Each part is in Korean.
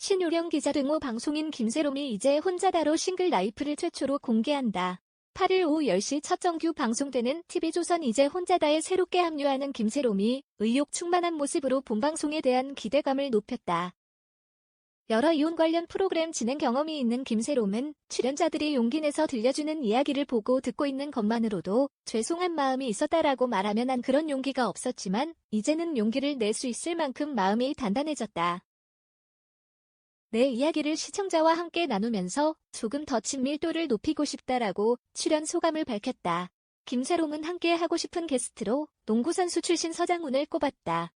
신유령 기자 등호 방송인 김세롬이 이제 혼자다로 싱글 라이프를 최초로 공개한다. 8일 오후 10시 첫 정규 방송되는 TV조선 이제 혼자다에 새롭게 합류하는 김세롬이 의욕 충만한 모습으로 본방송에 대한 기대감을 높였다. 여러 이혼 관련 프로그램 진행 경험이 있는 김세롬은 출연자들이 용기 내서 들려주는 이야기를 보고 듣고 있는 것만으로도 죄송한 마음이 있었다라고 말하면 한 그런 용기가 없었지만 이제는 용기를 낼 수 있을 만큼 마음이 단단해졌다. 내 이야기를 시청자와 함께 나누면서 조금 더 친밀도를 높이고 싶다라고 출연 소감을 밝혔다. 김세롬은 함께 하고 싶은 게스트로 농구선수 출신 서장훈을 꼽았다.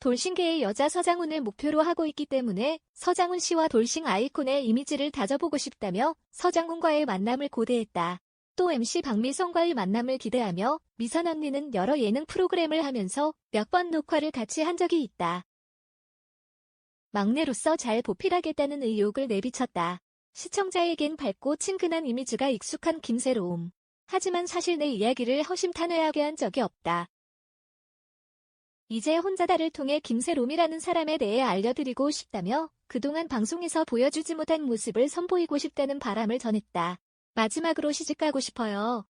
돌싱계의 여자 서장훈을 목표로 하고 있기 때문에 서장훈 씨와 돌싱 아이콘의 이미지를 다져보고 싶다며 서장훈과의 만남을 고대했다. 또 MC 박미성과의 만남을 기대하며 미선 언니는 여러 예능 프로그램을 하면서 몇 번 녹화를 같이 한 적이 있다. 막내로서 잘 보필하겠다는 의욕을 내비쳤다. 시청자에겐 밝고 친근한 이미지가 익숙한 김세롬. 하지만 사실 내 이야기를 허심탄회하게 한 적이 없다. 이제 혼자다를 통해 김세롬이라는 사람에 대해 알려드리고 싶다며 그동안 방송에서 보여주지 못한 모습을 선보이고 싶다는 바람을 전했다. 마지막으로 시집가고 싶어요.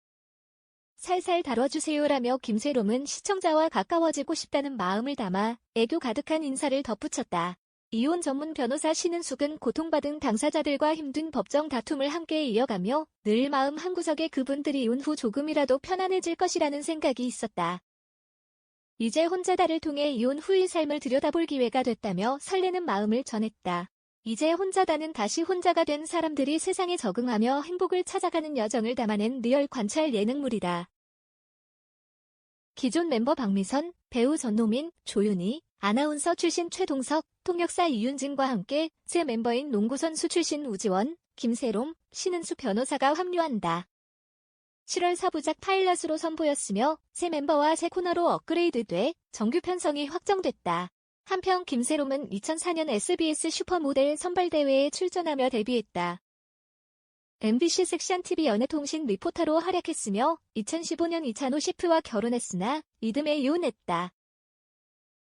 살살 다뤄주세요라며 김세롬은 시청자와 가까워지고 싶다는 마음을 담아 애교 가득한 인사를 덧붙였다. 이혼 전문 변호사 신은숙은 고통받은 당사자들과 힘든 법정 다툼을 함께 이어가며 늘 마음 한구석에 그분들이 이혼 후 조금이라도 편안해질 것이라는 생각이 있었다. 이제 혼자다를 통해 이혼 후의 삶을 들여다볼 기회가 됐다며 설레는 마음을 전했다. 이제 혼자다는 다시 혼자가 된 사람들이 세상에 적응하며 행복을 찾아가는 여정을 담아낸 리얼 관찰 예능물이다. 기존 멤버 박미선, 배우 전노민, 조윤희, 아나운서 출신 최동석, 통역사 이윤진과 함께 새 멤버인 농구선수 출신 우지원, 김세롬, 신은수 변호사가 합류한다. 7월 4부작 파일럿으로 선보였으며 새 멤버와 새 코너로 업그레이드돼 정규 편성이 확정됐다. 한편 김세롬은 2004년 SBS 슈퍼모델 선발대회에 출전하며 데뷔했다. MBC 섹시한 TV 연애통신 리포터로 활약했으며 2015년 이찬호 셰프와 결혼했으나 이듬해 이혼했다.